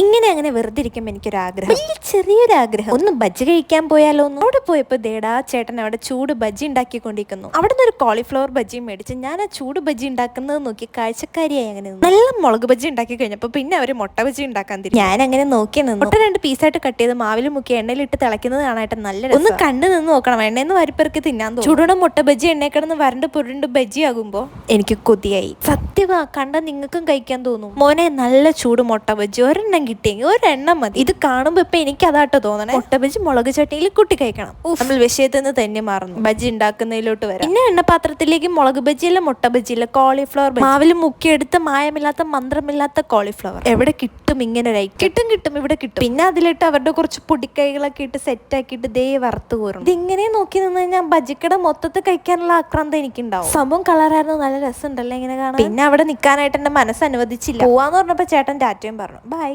ഇങ്ങനെ അങ്ങനെ വെറുതെ ഇരിക്കുമ്പോൾ എനിക്കൊരു ആഗ്രഹം വലിയ ചെറിയൊരു ആഗ്രഹം ഒന്ന് ബജ്ജി കഴിക്കാൻ പോയാലോ എന്ന്. അവിടെ പോയപ്പോ ദേടാ ചേട്ടൻ അവിടെ ചൂട് ബജ്ജി ഉണ്ടാക്കിക്കൊണ്ടിരിക്കുന്നു. അവിടെ നിന്ന് ഒരു കോളിഫ്ലവർ ബജ്ജി മേടിച്ച് ഞാൻ ആ ചൂട് ബജ്ജി ഉണ്ടാക്കുന്നത് നോക്കി കാഴ്ചക്കാരിയായി അങ്ങനെ നല്ല മുളക് ബജ്ജി ഉണ്ടാക്കി കഴിഞ്ഞപ്പോൾ പിന്നെ അവർ മുട്ട ബജ്ജി ഉണ്ടാക്കാൻ തിരിച്ചു ഞാൻ അങ്ങനെ നോക്കി നിന്നു. മുട്ട രണ്ട് പീസായിട്ട് കട്ട് ചെയ്ത് മാവിൽ മുക്കി എണ്ണയിലിട്ട് തിളയ്ക്കുന്നത് കാണാനായിട്ട് നല്ല ഒന്ന് കണ്ടു നിന്ന് നോക്കണം. എണ്ണയെന്ന് വരിപ്പെറുക്കി തിന്നാൻ തോന്നും. ചൂടോടെ മുട്ട ബജ്ജി എണ്ണയെ കിടന്ന് വരണ്ട് പൊരുണ്ട് ബജ്ജി ആകുമ്പോൾ എനിക്ക് കൊതിയായി. സത്യമാ കണ്ട നിങ്ങൾക്കും കഴിക്കാൻ തോന്നും. മോനെ നല്ല ചൂട് മുട്ട ബജ്ജി. ഒരെണ്ണം കിട്ടിയെങ്കിൽ ഒരെണ്ണം മതി. ഇത് കാണുമ്പോ ഇപ്പൊ എനിക്ക് അതാട്ടോ തോന്നണേ. മുട്ട ബജ്ജി മുളക് ചട്ടിയിൽ കുട്ടി കഴിക്കണം. നമ്മൾ വിഷയത്തിൽ നിന്ന് തന്നെ മാറുന്നു. ബജ്ജി ഉണ്ടാക്കുന്നതിലോട്ട് വരാം. പിന്നെ എണ്ണപാത്രത്തിലേക്ക് മുളക് അല്ല മുട്ട അല്ല കോളിഫ്ലവർ മാവിൽ മുക്കിയെടുത്ത് മായമില്ലാത്ത മന്ത്രമില്ലാത്ത കോളിഫ്ലവർ എവിടെ കിട്ടും ഇങ്ങനെ ഒരു കിട്ടും കിട്ടും ഇവിടെ കിട്ടും. പിന്നെ അതിലിട്ട് അവരുടെ കുറച്ച് പൊടിക്കൈകളൊക്കെ ഇട്ട് സെറ്റ് ആക്കിയിട്ട് ദേ വറുത്ത് കോറും ഇതിങ്ങനെ നോക്കി നിന്ന് കഴിഞ്ഞാൽ ബജിക്കട മൊത്തത്തിൽ കഴിക്കാനുള്ള ആക്രാന്തം എനിക്കുണ്ടാവും. സംഭവം കളറായിരുന്നു നല്ല രസം രസമുണ്ടല്ലോ ഇങ്ങനെ കാണാൻ. പിന്നെ അവിടെ നിൽക്കാനായിട്ട് എന്റെ മനസ്സ് അനുവദിച്ചില്ല. പോവാന്ന് പറഞ്ഞപ്പോ ചേട്ടൻ ടാറ്റയും പറഞ്ഞു ബൈ